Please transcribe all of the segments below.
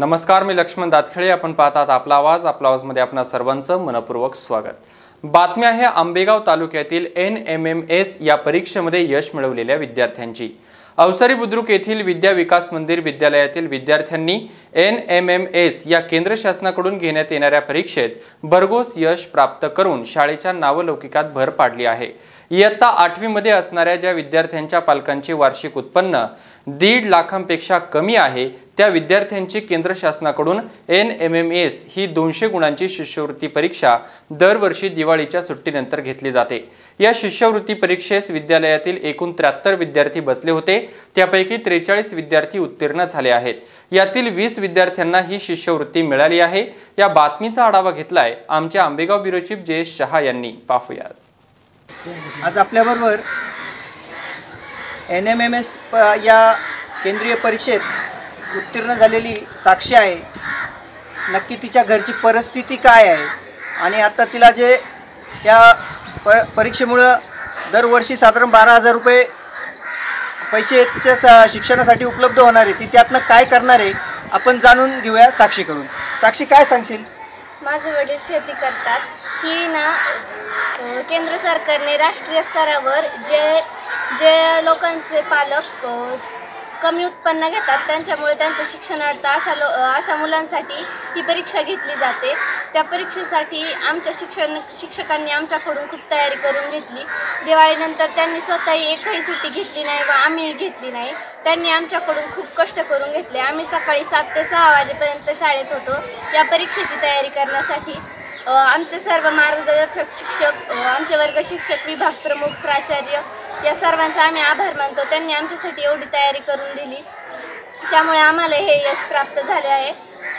नमस्कार मी लक्ष्मण दातखेळे. आपण पाहतात आपला आवाज. आपला आवाजमध्ये आपणा सर्वांचं मनपूर्वक स्वागत. बातमी आहे आंबेगाव तालुक्यातील एन एम एम एस या परीक्षेमध्ये यश मिळवलेल्या विद्यार्थ्यांची. अवसरी बुद्रुक येथील विद्या विकास मंदिर विद्यालयातील विद्यार्थ्यांनी एन एम एम एस या केंद्र शासनाकडून घेण्यात येणाऱ्या परीक्षेत भरघोस यश प्राप्त करून शाळेच्या नावलौकिकात भर पाडली आहे. इयत्ता आठवीमध्ये असणाऱ्या ज्या विद्यार्थ्यांच्या पालकांचे वार्षिक उत्पन्न दीड लाखांपेक्षा कमी आहे त्या विद्यार्थ्यांची केंद्र शासनाकडून एन एम एम एस ही दोनशे गुणांची शिष्यवृत्ती परीक्षा दरवर्षी दिवाळीच्या सुट्टीनंतर घेतली जाते. या शिष्यवृत्ती परीक्षेस विद्यालयातील एकूण त्र्याहत्तर विद्यार्थी बसले होते. त्यापैकी त्रेचाळीस विद्यार्थी उत्तीर्ण झाले आहेत. यातील वीस विद्यार्थ्यांना ही शिष्यवृत्ती मिळाली आहे. या बातमीचा आढावा घेतलाय आमच्या आंबेगाव ब्युरो चीफ जयेश शहा यांनी. पाहूयात. आज आपल्याबरोबर एन एम एम एस प या केंद्रीय परीक्षेत उत्तीर्ण झालेली साक्षी आहे. नक्की तिच्या घरची परिस्थिती काय आहे? आणि आता तिला जे त्या प परीक्षेमुळं दरवर्षी साधारण बारा हजार रुपये पैसे तिच्या स- शिक्षणासाठी उपलब्ध होणार आहे. ती त्यातनं काय करणार आहे? आपण जाणून घेऊया साक्षीकडून. साक्षी काय सांगशील? माझे वडील शेती करतात. ही ना केंद्र सरकारने राष्ट्रीय स्तरावर जे जे लोकांचे पालक कमी उत्पन्न घेतात त्यांच्यामुळे त्यांचं शिक्षणार्थ अशा लो अशा मुलांसाठी ही परीक्षा घेतली जाते. त्या परीक्षेसाठी आमच्या शिक्षण शिक्षकांनी आमच्याकडून खूप तयारी करून घेतली. दिवाळीनंतर त्यांनी स्वतःही एकही सुट्टी घेतली नाही व आम्ही घेतली नाही. त्यांनी आमच्याकडून खूप कष्ट करून घेतले. आम्ही सकाळी सात ते सहा वाजेपर्यंत शाळेत होतो. या परीक्षेची तयारी करण्यासाठी आमचे सर्व मार्गदर्शक शिक्षक आमचे वर्ग शिक्षक विभाग प्रमुख प्राचार्य या सर्वांचा आम्ही आभार मानतो. त्यांनी आमच्यासाठी एवढी तयारी करून दिली. त्यामुळे आम्हाला हे यश प्राप्त झाले आहे.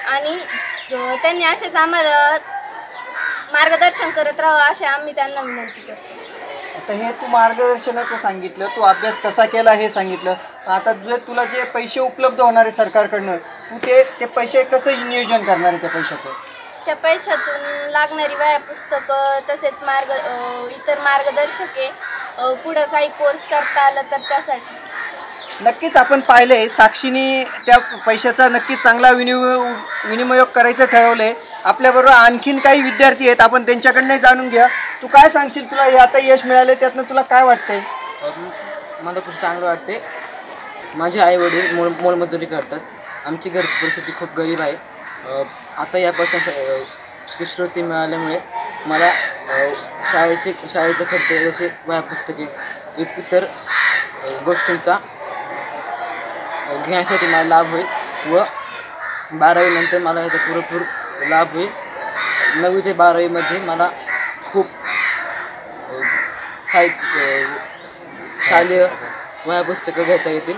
आणि त्यांनी असेच आम्हाला मार्गदर्शन करत राहावं असे आम्ही त्यांना विनंती करतो. आता हे तू मार्गदर्शनाचं सांगितलं तू अभ्यास कसा केला हे सांगितलं. आता जे तुला जे पैसे उपलब्ध होणार आहे सरकारकडनं तू ते ते पैसे कसं नियोजन करणार आहे त्या पैशाचं? त्या पैशातून लागणारी वह्या पुस्तकं तसेच मार्ग इतर मार्गदर्शके पुढं काही कोर्स करता आलं तर त्यासाठी. नक्कीच आपण पाहिलंय साक्षीने त्या पैशाचा नक्कीच चांगला विनिमय विनिमयोग करायचं ठरवलंय. आपल्याबरोबर आणखीन काही विद्यार्थी आहेत आपण त्यांच्याकडनं जाणून घ्या. तू काय सांगशील? तुला हे आता यश मिळालं त्यातनं तुला काय वाटतंय? मला खूप चांगलं वाटते माझे आई वडील मोल मोलमजुरी करतात. आमची घरची परिस्थिती खूप गरीब आहे. आता या पैशा शिष्यवृत्ती मिळाल्यामुळे मला शाळेचे शाळेचे खर्च जसे वह्या पुस्तके इतर गोष्टींचा घेण्यासाठी मला लाभ होईल व बारावीनंतर मला याचा पुरेपूर लाभ होईल. नववी ते बारावीमध्ये मला खूप साहित्य शालेय वह्या पुस्तकं घेता येतील.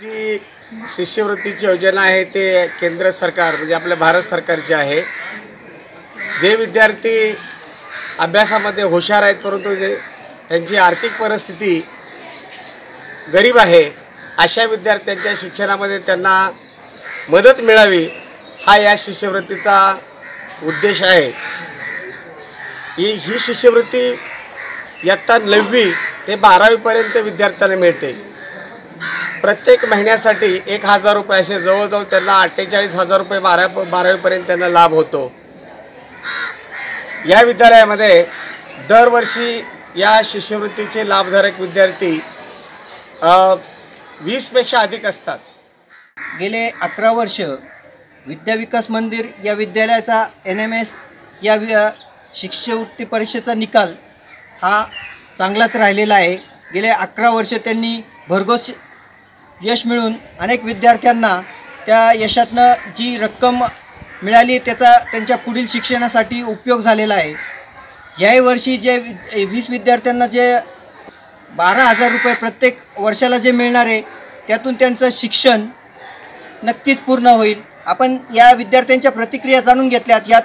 जी शिष्यवृत्तीची योजना आहे ते केंद्र सरकार म्हणजे आपल्या भारत सरकारची आहे. जे विद्यार्थी अभ्यासामध्ये हुशार आहेत परंतु जे त्यांची आर्थिक परिस्थिती गरीब आहे अशा विद्यार्थ्यांच्या शिक्षणामध्ये त्यांना मदत मिळावी हा या शिष्यवृत्तीचा उद्देश आहे. ही ही शिष्यवृत्ती इयत्ता नववी ते बारावीपर्यंत विद्यार्थ्यांना मिळते. प्रत्येक महिन्यासाठी एक हजार रुपये असे जवळजवळ त्यांना अठ्ठेचाळीस हजार रुपये बारा बारावीपर्यंत त्यांना लाभ होतो. या विद्यालयामध्ये दरवर्षी या शिष्यवृत्तीचे लाभधारक विद्यार्थी वीसपेक्षा अधिक असतात. गेले अकरा वर्ष विद्या विकास मंदिर या विद्यालयाचा एन एम एस या वि शिष्यवृत्ती परीक्षेचा निकाल हा चांगलाच राहिलेला आहे. गेले अकरा वर्ष त्यांनी भरघोस यश मिळून अनेक विद्यार्थ्यांना त्या यशातनं जी रक्कम मिळाली त्याचा त्यांच्या पुढील शिक्षणासाठी उपयोग झालेला आहे. याही वर्षी जे वि वीस विद्यार्थ्यांना जे बारा हजार रुपये प्रत्येक वर्षाला जे मिळणार आहे त्यातून त्यांचं शिक्षण नक्कीच पूर्ण होईल. आपण या विद्यार्थ्यांच्या प्रतिक्रिया जाणून घेतल्यात. यात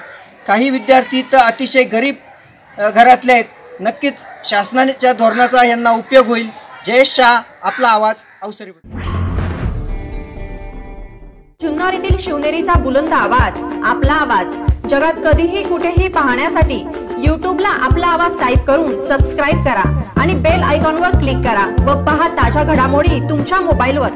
काही विद्यार्थी तर अतिशय गरीब घरातले आहेत. नक्कीच शासनाच्या धोरणाचा यांना उपयोग होईल. जयेश शाह आपला आवाज अवसरी जुन्नर येथील शिवनेरीचा बुलंद आवाज आपला आवाज. जगात कधीही कुठेही पाहण्यासाठी यूट्यूबला आपला आवाज टाईप करून सबस्क्राईब करा आणि बेल आयकॉनवर क्लिक करा व पहा ताज्या घडामोडी तुमच्या मोबाईलवर